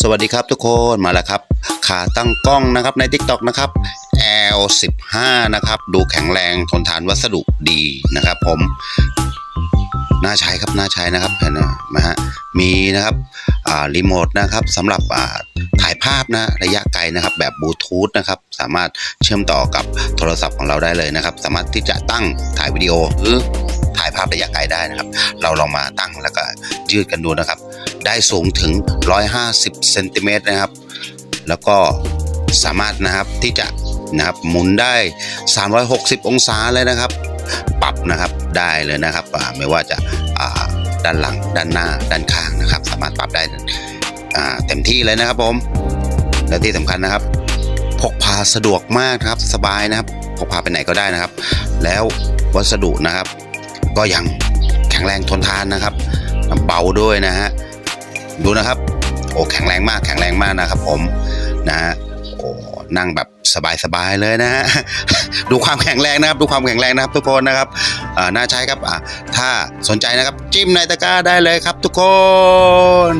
สวัสดีครับทุกคนมาแล้วครับ ขาตั้งกล้องนะครับใน TikTok นะครับ L15 นะครับ ดูแข็งแรงทนทานวัสดุดีนะครับผมน่าใช้ครับน่าใช้นะครับเห็นไหมฮะมีนะครับรีโมทนะครับสำหรับถ่ายภาพนะระยะไกลนะครับ แบบบลูทูธนะครับ สามารถเชื่อมต่อกับโทรศัพท์ของเราได้เลยนะครับ สามารถที่จะตั้งถ่ายวิดีโอหรือถ่ายภาพระยะไกลได้นะครับ เราลองมาตั้งแล้วก็ยืดกันดูนะครับ ได้สูงถึง 150เซนติเมตรนะครับ แล้วก็สามารถนะครับที่จะนะครับหมุนได้ 360 องศาเลยนะครับ ปรับนะครับได้เลยนะครับไม่ว่าจะาด้านหลังด้านหน้าด้านข้างนะครับ สามารถปรับได้เต็มที่เลยนะครับผมและที่สำคัญนะครับ พกพาสะดวกมากครับสบายนะครับพกพาไปไหนก็ได้นะครับ แล้ววัสดุนะครับ ก็ยังแข็งแรงทนทานนะครับเบาด้วยนะฮะ ดูนะครับ โอ้แข็งแรงมากแข็งแรงมากนะครับผมนะฮะโอ้นั่งแบบสบายๆเลยนะฮะดูความแข็งแรงนะครับ ดูความแข็งแรงนะครับ ทุกคนนะครับอ่าน่าใช้ครับอ่าถ้าสนใจนะครับจิ้มในตะกร้าได้เลยครับ ทุกคน